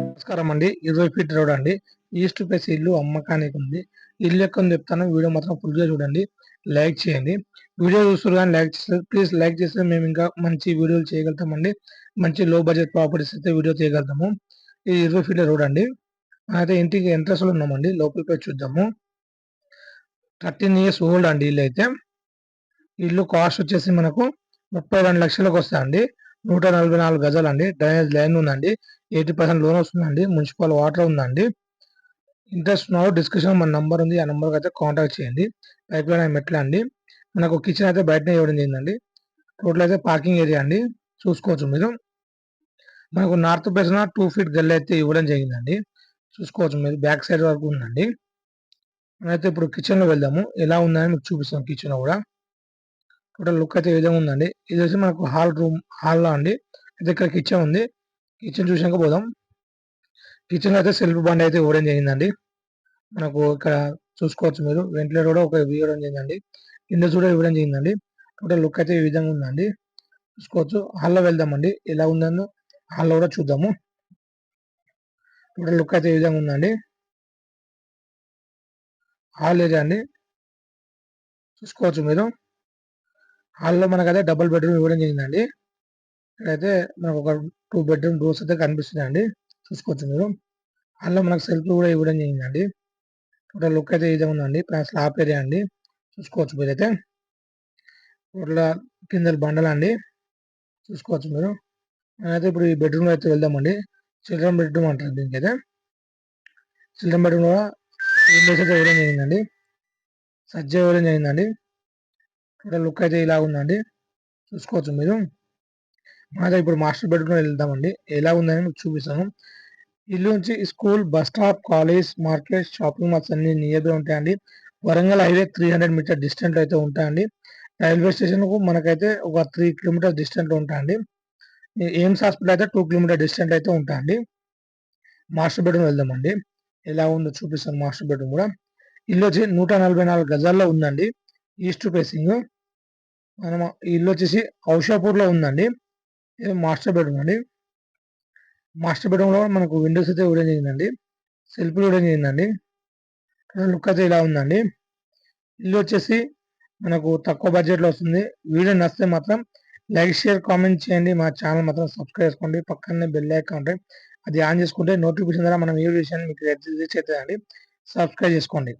నమస్కారం అండి. ఇరవై ఫీట్ రోడ్ అండి. ఈస్ట్ ఫేస్ ఇల్లు అమ్మకానికి ఉంది ఇల్లు ఎక్కడ చెప్తాను. వీడియో మాత్రం ఫుల్గా చూడండి. లైక్ చేయండి. వీడియో చూస్తారు కానీ లైక్ చేస్తారు ప్లీజ్ లైక్ చేస్తే మేము ఇంకా మంచి వీడియోలు చేయగలుగుతామండి. మంచి లో బడ్జెట్ ప్రాపర్టీస్ అయితే వీడియో చేయగలుగుతాము ఇది ఇరవై ఫీట్ల రోడ్ అండి. అయితే ఇంటికి ఎంట్రన్స్లో ఉన్నామండి. లోపలికి చూద్దాము. థర్టీన్ ఇయర్స్ ఓల్డ్ అండి ఇల్లు అయితే. ఇల్లు కాస్ట్ వచ్చేసి మనకు ముప్పై రెండు లక్షలకు వస్తాయండి. నూట నలభై నాలుగు గజాలు అండి డ్రైనేజ్ లైన్ ఉందండి. ఎయిటీ పర్సెంట్ లోన్ వస్తుందండి. మున్సిపల్ వాటర్ ఉందండి. ఇంట్రెస్ట్ ఉన్నారు డిస్క్రిప్షన్ మన నంబర్ ఉంది. ఆ నెంబర్కి అయితే కాంటాక్ట్ చేయండి. పైప్ లైన్ మెట్ల అండి మనకు కిచెన్ అయితే బయటనే ఇవ్వడం జరిగిందండి టోటల్ అయితే పార్కింగ్ ఏరియా అండి. చూసుకోవచ్చు మీరు. మనకు నార్త్ బేసిన టూ ఫీట్ గల్ అయితే ఇవ్వడం జరిగిందండి. చూసుకోవచ్చు మీరు. బ్యాక్ సైడ్ వరకు ఉందండి. అయితే ఇప్పుడు కిచెన్లో వెళ్దాము. ఎలా ఉందని మీకు చూపిస్తాం కిచెన్ కూడా. టోటల్ లుక్ అయితే ఈ విధంగా ఉందండి. ఇది వచ్చి మనకు హాల్ రూమ్ హాల్లో అండి. అయితే ఇక్కడ కిచెన్ ఉంది. కిచెన్ చూసాక పోదాం. కిచెన్ అయితే సెల్ఫ్ బండ్ అయితే ఇవ్వడం జరిగిందండి మనకు ఇక్కడ చూసుకోవచ్చు మీరు. వెంటిలేటర్ కూడా ఒక ఇవ్వడం జరిగిందండి ఇండస్ కూడా ఇవ్వడం జరిగిందండి టోటల్ లుక్ అయితే ఈ విధంగా ఉందండి. చూసుకోవచ్చు. హాల్లో వెళ్దామండి. ఎలా ఉందో హాల్లో కూడా చూద్దాము. టోటల్ లుక్ అయితే ఈ విధంగా ఉందండి. హాల్ ఏరియా అండి. చూసుకోవచ్చు మీరు. హాల్లో మనకైతే డబుల్ బెడ్రూమ్ ఇవ్వడం జరిగిందండి. ఇక్కడైతే మనకు ఒక టూ బెడ్రూమ్ డోర్స్ అయితే కనిపిస్తున్నాయండి. చూసుకోవచ్చు మీరు. హాల్లో మనకు సెల్ఫ్ కూడా ఇవ్వడం జరిగిందండి. టోటల్ లుక్ అయితే ఇదే ఉందండి. స్లాప్ ఏరియా అండి. చూసుకోవచ్చు మీరైతే. టోటల్ కింద బండలు అండి. చూసుకోవచ్చు మీరు. నేనైతే ఇప్పుడు ఈ బెడ్రూమ్ అయితే వెళ్దామండి. చిల్డ్రన్ బెడ్రూమ్ అంటారు దీనికైతే. చిల్డ్రన్ బెడ్రూమ్ కూడా విండోస్ అయితే ఇవ్వడం జరిగిందండి. సజ్జ ఇవ్వడం జరిగిందండి. ఇక్కడ లుక్ అయితే ఇలా ఉందండి. చూసుకోవచ్చు మీరు. మాదే ఇప్పుడు మాస్టర్ బెడ్రూమ్ వెళ్దామండి. ఎలా ఉందని మీకు చూపిస్తాను. ఇల్లు నుంచి school bus stop college market shopping malls అన్ని నియర్బై ఉంటాయండి. Warangal highway three hundred metre distant అయితే ఉంటాయండి. రైల్వే స్టేషన్కు మనకైతే ఒక త్రీ కిలోమీటర్ డిస్టెంట్ ఉంటాయండి. ఎయిమ్స్ హాస్పిటల్ అయితే టూ కిలోమీటర్ డిస్టెంట్ అయితే ఉంటాయండి. మాస్టర్ బెడ్రూమ్ వెళ్దామండి. ఎలా ఉందో చూపిస్తాను మాస్టర్ బెడ్రూమ్ కూడా. ఇల్లు వచ్చి నూట నలభై నాలుగు గజాల్లో ఉందండి. East facing. మనం ఇల్లు వచ్చేసి ఔషాపూర్లో ఉందండి. ఇది మాస్టర్ బెడ్రూమ్ అండి. మాస్టర్ బెడ్రూమ్లో మనకు విండోస్ అయితే ఇవ్వడం జరిగిందండి సెల్ఫ్లు ఇవ్వడం జరిగిందండి లుక్ అయితే ఇలా ఉందండి. ఇల్లు వచ్చేసి మనకు తక్కువ బడ్జెట్లో వస్తుంది. వీడియో నచ్చితే మాత్రం లైక్ షేర్ కామెంట్ చేయండి. మా ఛానల్ మాత్రం సబ్స్క్రైబ్ చేసుకోండి. పక్కనే బెల్ ఐకాన్ ఉంటాయి అది ఆన్ చేసుకుంటే నోటిఫికేషన్ ద్వారా మనం ఏ విషయాన్ని మీకు రీచ్ అవుతుందండి సబ్స్క్రైబ్ చేసుకోండి.